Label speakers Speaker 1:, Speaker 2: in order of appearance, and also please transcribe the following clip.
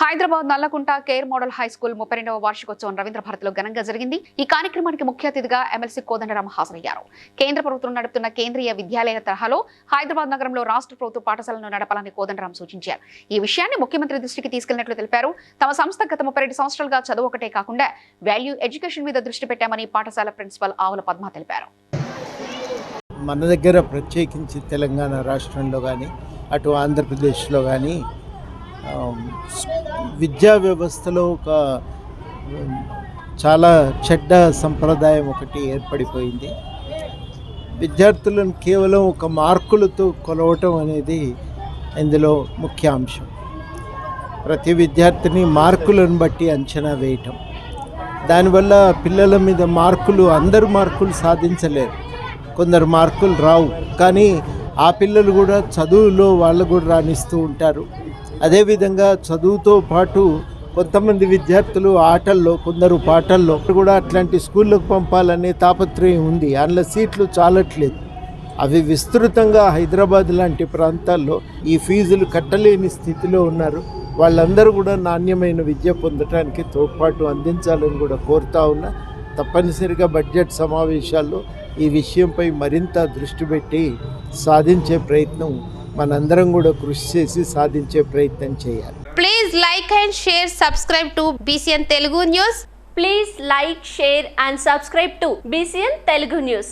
Speaker 1: Hyderabad Nallakunta care model high school ముప్పై రెండవ వార్షికోత్సవం రవీంద్ర భారతిలో ఘనంగా జరిగింది. ఈ కార్యక్రమానికి ముఖ్య అతిథిగా ఎమ్మెల్సీ కోదండరాం హాజరయ్యారు. కేంద్ర ప్రభుత్వం నడుపుతున్న కేంద్రీయ విద్యాలయాల తరహాలో హైదరాబాద్ నగరంలో రాష్ట్ర ప్రభుత్వ పాఠశాలను నడపాలని కోదండరాం సూచించారు. ఈ విషయాన్ని ముఖ్యమంత్రి దృష్టికి తీసుకెళ్ళినట్లు తెలిపారు. తమ సంస్థ గత ముప్పై రెండు సంవత్సరాలుగా చదువు ఒకటే కాకుండా వాల్యూ ఎడ్యుకేషన్ మీద దృష్టి పెట్టామని పాఠశాల ప్రిన్సిపల్ ఆవుల పద్మ తెలిపారు.
Speaker 2: మన దగ్గర ప్రత్యేకించి తెలంగాణ రాష్ట్రంలో కానీ అటు ఆంధ్రప్రదేశ్లో కానీ విద్యా వ్యవస్థలో ఒక చాలా చెడ్డ సంప్రదాయం ఒకటి ఏర్పడిపోయింది. విద్యార్థులను కేవలం ఒక మార్కులతో కొలవటం అనేది ఇందులో ముఖ్య అంశం. ప్రతి విద్యార్థిని మార్కులను బట్టి అంచనా వేయటం. దానివల్ల పిల్లల మీద మార్కులు అందరు మార్కులు సాధించలేరు. కొందరు మార్కులు రావు. కానీ ఆ పిల్లలు కూడా చదువులో వాళ్ళు కూడా రాణిస్తూ ఉంటారు. అదేవిధంగా చదువుతో పాటు కొంతమంది విద్యార్థులు ఆటల్లో కొందరు పాటల్లో కూడా అట్లాంటి స్కూళ్ళకు పంపాలనే తాపత్రయం ఉంది. అందులో సీట్లు చాలట్లేదు. అవి విస్తృతంగా హైదరాబాద్ లాంటి ప్రాంతాల్లో ఈ ఫీజులు కట్టలేని స్థితిలో ఉన్నారు. వాళ్ళందరూ కూడా నాణ్యమైన విద్య పొందడానికి తోడ్పాటు అందించాలని కూడా కోరుతా ఉన్నా. తప్పనిసరిగా బడ్జెట్ సమావేశాల్లో ఈ విషయంపై మరింత దృష్టి పెట్టి సాధించే ప్రయత్నం మనందరం కూడా కృషి చేసి సాధించే ప్రయత్నం చేయాలి.
Speaker 3: Please like and share subscribe to BCN Telugu news
Speaker 4: please like share and subscribe to BCN Telugu news